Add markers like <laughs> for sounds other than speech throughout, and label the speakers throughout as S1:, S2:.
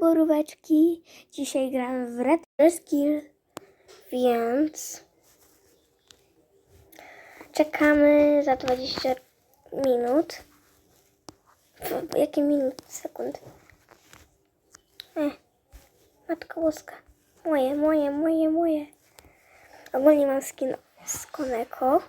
S1: boróweczki. Dzisiaj gram w Red Skill, więc czekamy za 20 minut. Jakie minut? Sekund. E, matko łoska. Moje, moje, moje, moje. Ogólnie mam skin z Koneko.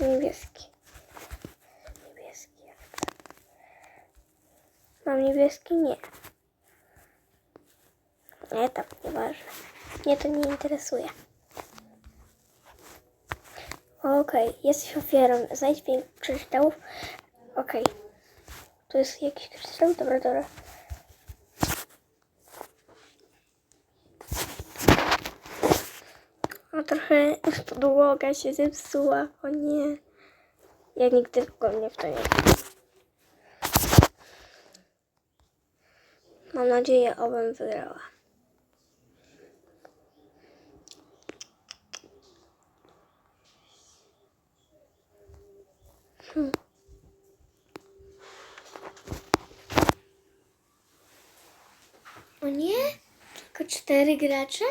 S1: Niebieski. Niebieski. jak to? Mam niebieski? Nie. Nie, tam, nieważne. Mnie to nie interesuje. Okej, jesteś ofiarą. Znajdź pięć kryształów. Okej. Tu jest jakiś kryształ? Dobra, dobra. A trochę <laughs> podłoga się zepsuła. O nie. Ja nigdy w ogóle w to nie Mam nadzieję, obym wygrała. Hmm. O nie? Tylko cztery gracze?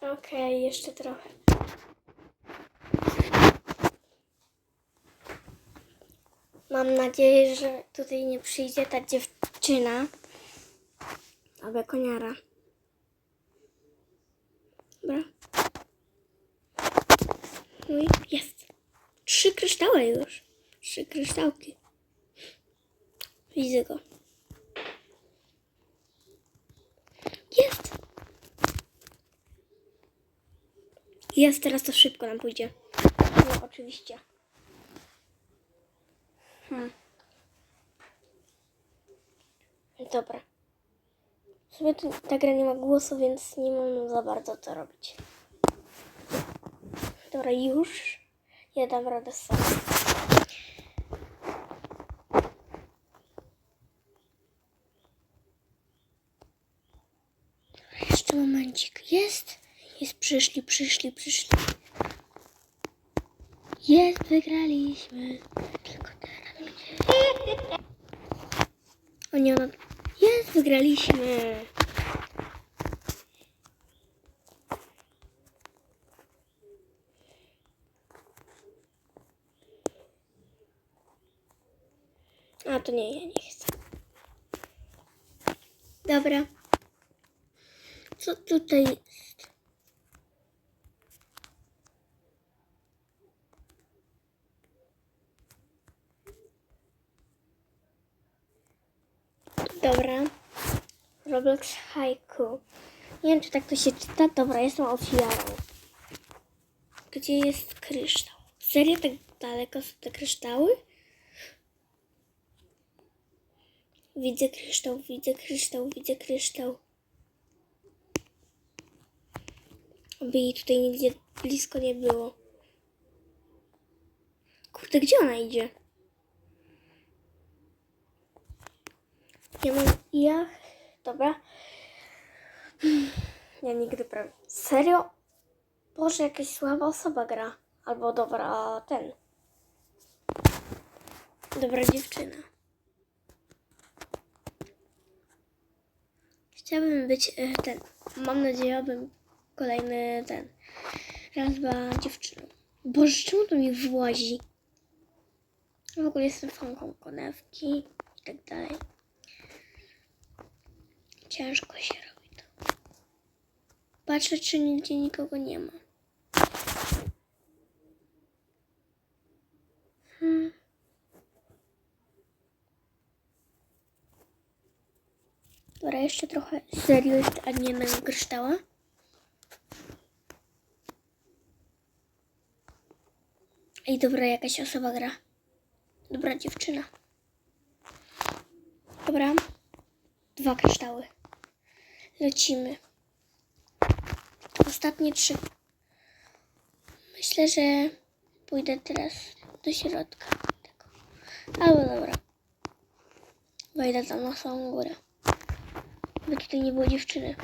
S1: Okej, jeszcze trochę. Mam nadzieję, że tutaj nie przyjdzie ta dziewczyna. Albo koniara. Dobra. No i jest. Trzy kryształy już. Trzy kryształki. Widzę go. Jest. Jest, teraz to szybko nam pójdzie. No, oczywiście. Hmm. Dobra. W sumie tu ta gra nie ma głosu, więc nie mam za bardzo co robić. Dobra, już. Ja dam radę sam. Jeszcze momencik. Jest. Jest, przyszli, przyszli, przyszli. Jest, wygraliśmy. Tylko teraz? O nie, ona... Jest, wygraliśmy. A, to nie, ja nie chcę. Dobra. Co tutaj jest? Dobra. Roblox Haiku. Nie wiem, czy tak to się czyta. Dobra, jestem ofiarą. Gdzie jest kryształ? Serio tak daleko są te kryształy? Widzę kryształ, widzę kryształ, widzę kryształ. Oby jej tutaj nigdzie blisko nie było. Kurde, gdzie ona idzie? Ja mam... Ja... Dobra. Ja nigdy prawie... Serio? Boże, jakaś słaba osoba gra. Albo dobra, ten. Dobra dziewczyna. Chciałabym być e, ten. Mam nadzieję, abym kolejny ten. Raz była dziewczyną. Boże, czemu to mi włazi? W ogóle jestem fanką konewki i tak dalej. Ciężko się robi to. Patrzę, czy nigdzie nikogo nie ma. Hmm. Dobra, jeszcze trochę serio jest animem kryształa. Ej, dobra, jakaś osoba gra. Dobra dziewczyna. Dobra. Dwa kryształy. Lecimy. Ostatnie trzy. Myślę, że pójdę teraz do środka tego. Albo dobra. Wejdę tam na samą górę. tutaj nie było dziewczyny.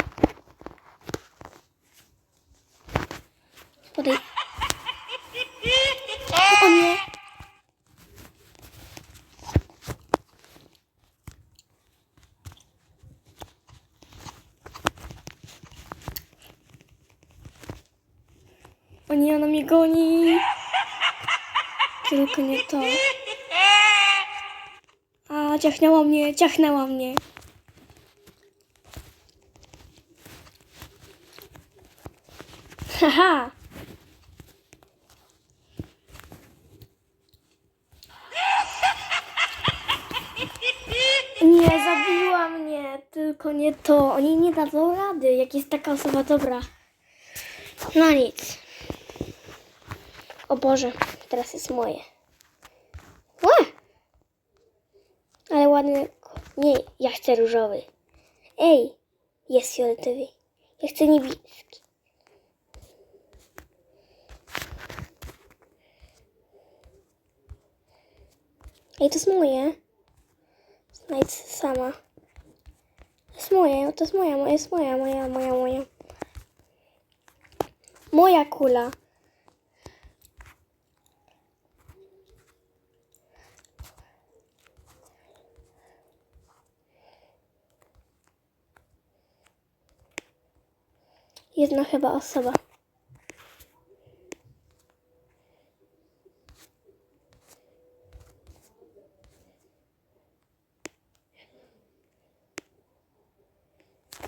S1: Podej... O nie! O nie, ona mnie goni! Tylko nie to. A, ciachnęła mnie, ciachnęła mnie. Haha! Nie, zabiła mnie, tylko nie to. Oni nie dadzą rady, jak jest taka osoba dobra. No nic. O Boże, teraz jest moje. Ła! Ale ładny. Nie, ja chcę różowy. Ej, jest fioletowy. Ja chcę niebieski. Ej, to jest moje. Znajdź sama. To jest moje, to jest moja, moja, jest moja, moja, moja, moja. Moja kula. Jedna chyba osoba.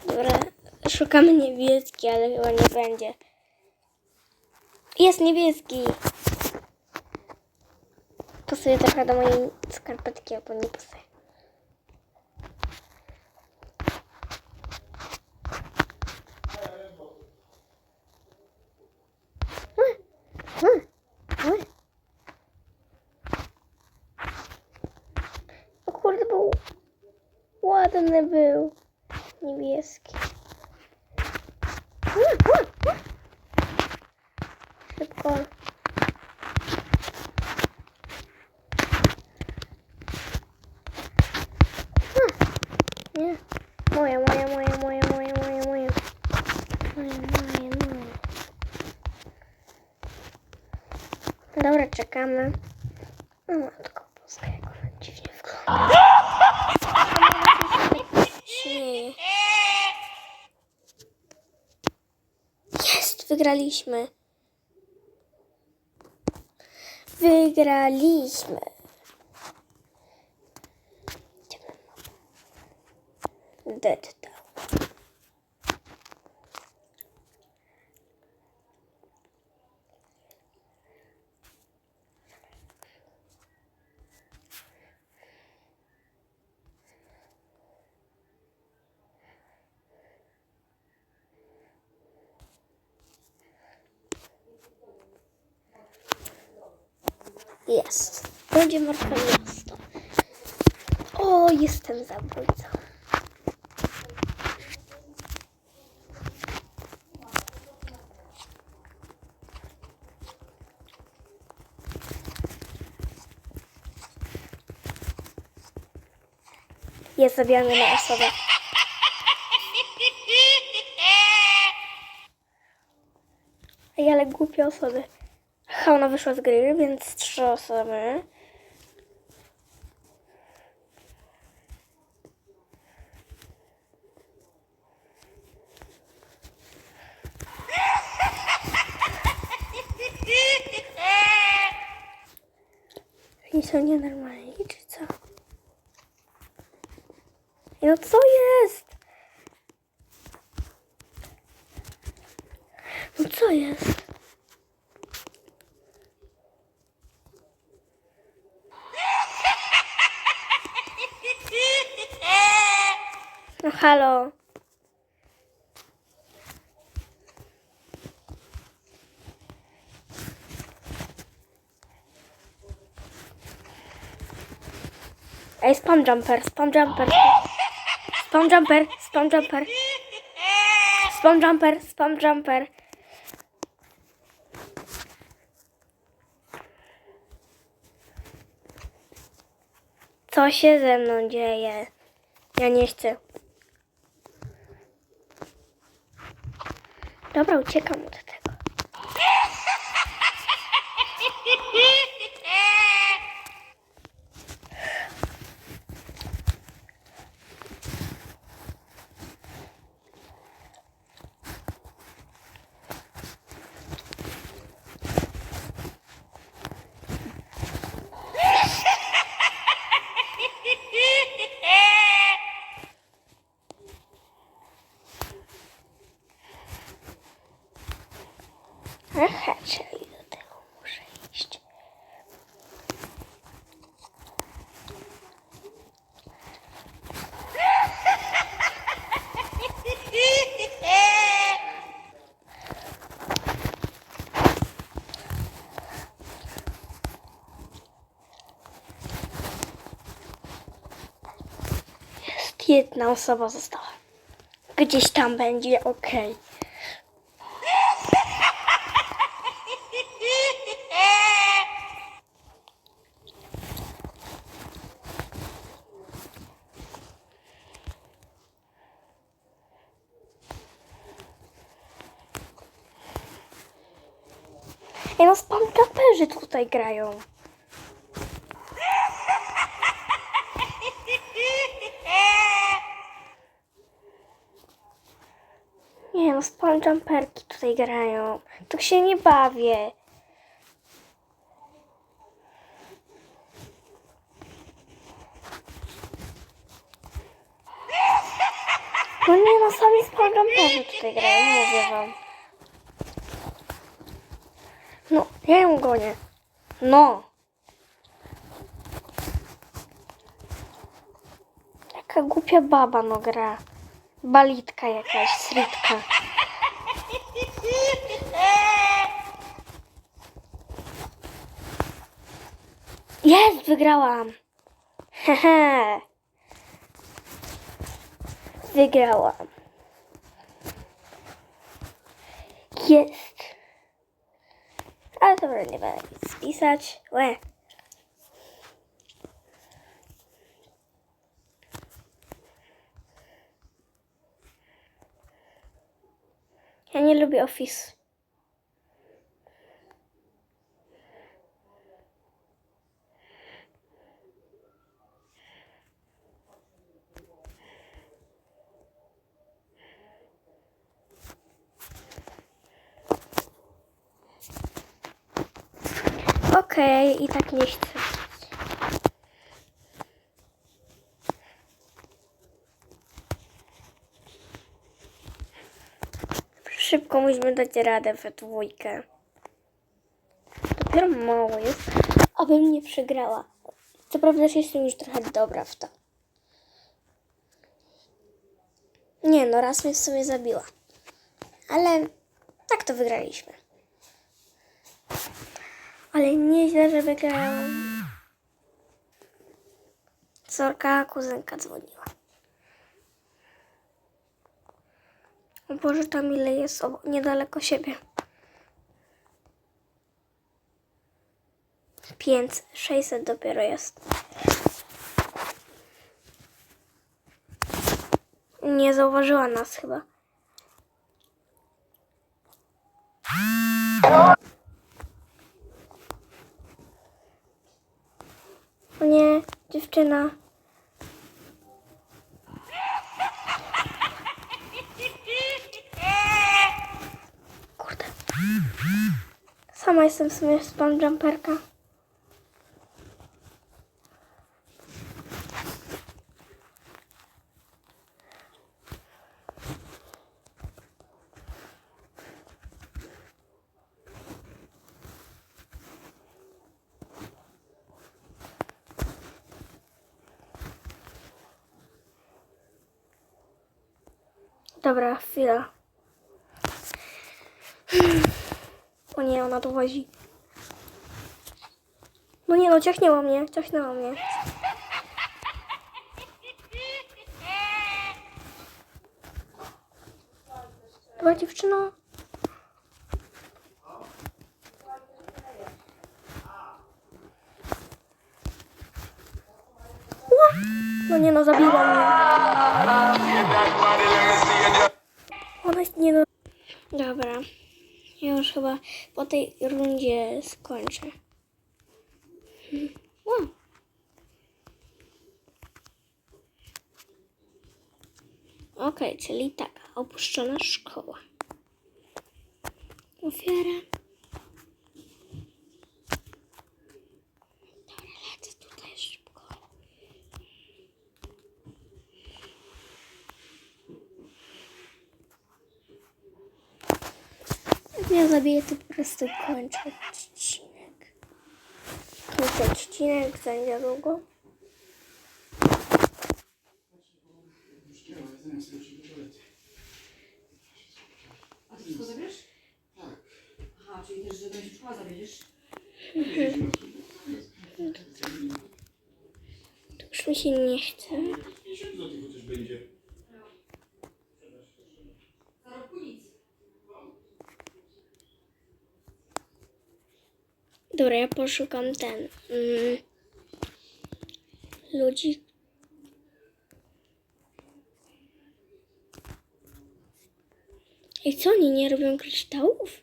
S1: Dobra, szukamy niebieski, ale chyba nie będzie. Jest niebieski. Pasuje trochę do mojej skarpetki, albo nie pasuje. O kurde, był ładny był. Niebieski. Szybko. Hmm. Nie. Moja, moja, moja, moja, moja, moja, moja. Moja, moja, moja. Dobra, czekamy. O matko boska, jak ona dziwnie wygląda. Jest! Wygraliśmy. Wygraliśmy. Dead Town. Jest. Będzie marka miasto. O, jestem zabójcą. Jest zabijany na osobę. Ej, ale głupie osoby. Ha, ona wyszła z gry, więc trzy osoby. Oni są nienormalni, czy co? No co jest? No co jest? No halo. Ej, spam jumper, spam jumper. Spam jumper, spam jumper. Spam jumper, spam jumper. Co się ze mną dzieje? Ja nie chcę. Dobra, uciekam. Jedna osoba została. Gdzieś tam będzie ok. Ej, no spam tutaj grają. Spam jumperki tutaj grają. Tak się nie bawię. No nie no, sami spam jumperzy tutaj grają, mówię wam. No, ja ją gonię. No. Jaka głupia baba no gra. Balitka jakaś, sritka. Jest, wygrałam. Hehe. Wygrałam. Jest. Ale dobra, nie będę nic spisać. Łe. Ja nie lubię Office. Okej, i tak nie chcę. Szybko musimy dać radę we dwójkę. Dopiero mało jest, abym nie przegrała. Co prawda, że jestem już trochę dobra w to. Nie no, raz mnie w sumie zabiła. Ale tak to wygraliśmy. Ale nieźle, że wygrałam. Córka, kuzynka dzwoniła. Boże, tam ile jest niedaleko siebie. Pięć, sześćset dopiero jest. Nie zauważyła nas chyba. O nie, dziewczyna. Sama jestem w sumie spam jumperka. Dobra, chwila. Nie, ona tu wozi. No nie no, ciachnęła mnie, ciachnęła mnie. Była dziewczyna. No nie no, zabiła mnie. Ona jest nie no. Dobra. Ja już chyba po tej rundzie skończę. Hmm. Okej, czyli taka opuszczona szkoła. Ofiara. Jak mnie zabije, to po prostu kończę odcinek. Kończę odcinek za niedługo.
S2: A ty wszystko zabierzesz?
S3: Tak.
S2: Aha, czyli też, że będzie szkoła zabierzesz?
S1: To już mi się nie chce.
S3: 50 zł chociaż będzie.
S1: Dobra, ja poszukam ten. Mm, ludzi. I co oni nie robią kryształów?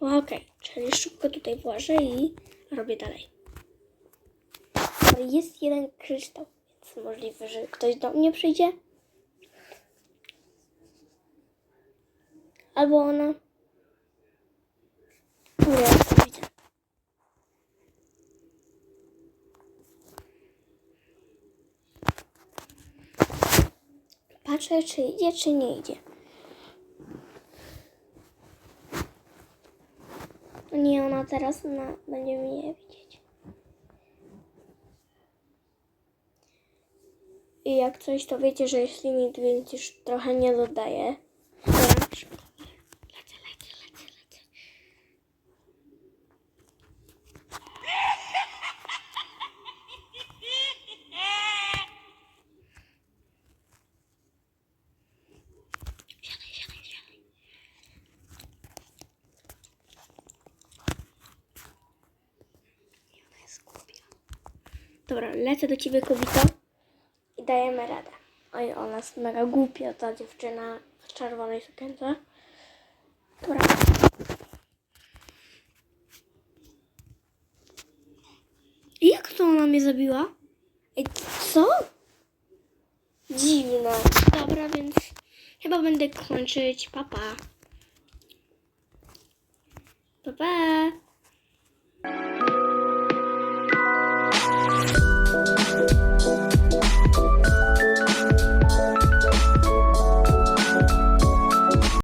S1: Okej, czyli szybko tutaj włożę i robię dalej. Ale jest jeden kryształ, więc możliwe, że ktoś do mnie przyjdzie. Albo ona. To widzę. Patrzę, czy idzie, czy nie idzie. Nie, ona teraz na, będzie mnie widzieć. I jak coś, to wiecie, że jeśli mi więc już trochę nie dodaje. Dobra, szybko. Lecę, lecę, lecę, lecę. Siadaj, siadaj, siadaj. I ona jest głupia. Do ciebie, kobito. I dajemy radę. Oj, ona jest mega głupia, ta dziewczyna w czerwonej sukience. Dobra. I jak to ona mnie zabiła? Ej, co? Dziwne. Dobra, więc chyba będę kończyć. Pa, pa. Pa, pa.